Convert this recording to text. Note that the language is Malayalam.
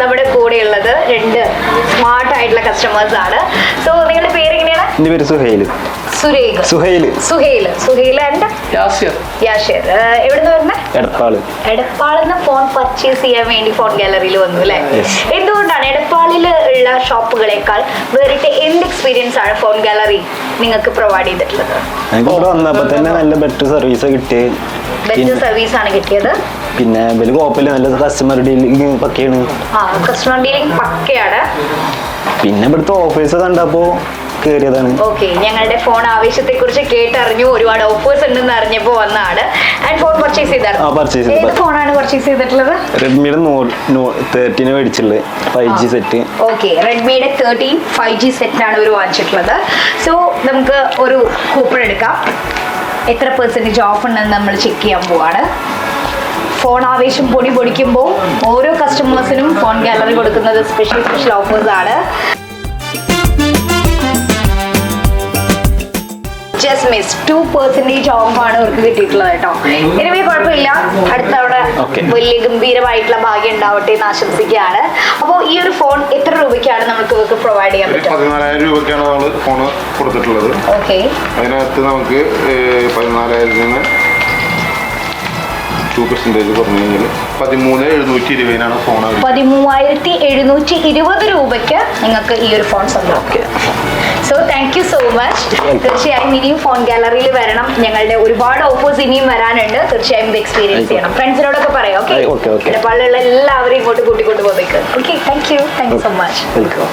നമ്മുടെ കൂടെ ഉള്ളത് രണ്ട് സ്മാർട്ട് ആയിട്ടുള്ള കസ്റ്റമേഴ്സ് ആണ്. സോ നിങ്ങളുടെ പേര് എങ്ങനെയാണ്? എന്റെ പേര് സുഹൈൽ സുരേഖ്. സുഹൈൽ സുഹേൽ സുഹേൽ ആൻഡ് യാസിർ. യാഷർ എവിടുന്ന് വരുന്നേ എടപ്പാൾ. എടപ്പാളിന്ന് ഫോൺ പർച്ചേസ് ചെയ്യാൻ വേണ്ടി ഫോൺ ഗാലറിയിൽ വന്നു അല്ലേ? എന്തുകൊണ്ടാണ് എടപ്പാളിൽ ഉള്ള ഷോപ്പുകളെക്കാൾ വേറിട്ട് എന്ത് എക്സ്പീരിയൻസ് ആണ് ഫോൺ ഗാലറി നിങ്ങൾക്ക് പ്രൊവൈഡ് ചെയ്തിട്ടുള്ളത്? ഇവിടെ വന്നപ്പോൾ തന്നെ നല്ല ബെറ്റർ സർവീസ് കിട്ടിയത്. ബെസ്റ്റ് സർവീസ് ആണ് കിട്ടിയത്. പിന്നെ വലിയ കുഴപ്പമില്ല നല്ല കസ്റ്റമർ ഡീലിംഗ് പക്കയാണ്. കസ്റ്റമർ ഡീലിംഗ് പക്കയാണ്. പിന്നെ ഇവിടുത്തെ ഓഫീസ് കണ്ടപ്പോ കയറിയതാണ് ഓക്കെ ഞങ്ങളുടെ ഫോൺ ആവശ്യത്തെ കുറിച്ച് കേട്ടറിഞ്ഞു ഒരുപാട് ഓഫേഴ്സ് ഉണ്ടെന്ന് അറിഞ്ഞപ്പോ വന്നാണ് ആൻഡ് ഫോൺ പർച്ചേസ് ഏത് ഫോണാണ് പർച്ചേസ് ചെയ്തിട്ടുള്ളത്? റെഡ്മിയുടെ നോ തേർട്ടീന് മേടിച്ചുള്ളത് ഫൈവ് ജി സെറ്റ് ഓക്കെ റെഡ്മിയുടെ തേർട്ടീൻ ഫൈവ് ജി സെറ്റാണ് ഇവർ വാങ്ങിച്ചിട്ടുള്ളത്. സോ നമുക്ക് ഒരു കൂപ്പൺ എടുക്കാം. എത്ര പെർസെന്റേജ് ഓഫ് ഉണ്ടെന്ന് നമ്മൾ ചെക്ക് ചെയ്യാൻ പോവാണ്. ഫോൺ ആവേശം പൊടി പൊടിക്കുമ്പോൾ ഓരോ കസ്റ്റമേഴ്സിനും ഫോൺ ഗാലറി കൊടുക്കുന്നത് സ്പെഷ്യൽ സ്പെഷ്യൽ ഓഫേഴ്സ് ആണ്. Just miss two percentage off ആണ് ഇവർക്ക് കിട്ടിയിട്ടുള്ളത് കേട്ടോ. എനിവേ കുഴപ്പമില്ല. അടുത്ത തവണ. വലിയ ഗംഭീരമായിട്ടുള്ള ഭാഗ്യം ഉണ്ടാവട്ടെ എന്ന് ആശംസിക്കുകയാണ്. അപ്പോൾ ഈ ഒരു ഫോൺ എത്ര രൂപയ്ക്കാണ് നമുക്ക് ഇവർക്ക് പ്രൊവൈഡ് ചെയ്യാൻ പറ്റും പതിനാലായിരം രൂപയ്ക്കാണ് നമ്മൾ ഫോൺ കൊടുത്തിട്ടുള്ളത്. ഓക്കെ അതിനകത്ത് നമുക്ക് പതിനാലായിരത്തിന് ടു പെർസെന്റേജ് കുറഞ്ഞു കഴിഞ്ഞാൽ പതിമൂന്ന് എഴുന്നൂറ്റി ഇരുപതിനാണ് ഫോൺ പതിമൂവായിരത്തി എഴുന്നൂറ്റി ഇരുപത് രൂപയ്ക്ക് നിങ്ങൾക്ക് ഈ ഒരു ഫോൺ സ്വന്തമാക്കാം so thank you so much തീർച്ചയായും ഇനിയും ഫോൺ ഗാലറിയിൽ വരണം. ഞങ്ങളുടെ ഒരുപാട് ഓഫേഴ്സ് ഇനിയും വരാനുണ്ട്. തീർച്ചയായും ഇത് എക്സ്പീരിയൻസ് ചെയ്യണം. ഫ്രണ്ട്സിനോടൊക്കെ പറയാം ഓക്കെ നേപ്പാളിലുള്ള എല്ലാവരും ഇങ്ങോട്ട് കൂട്ടിക്കൊണ്ട് പോകാം okay thank you thank you so much welcome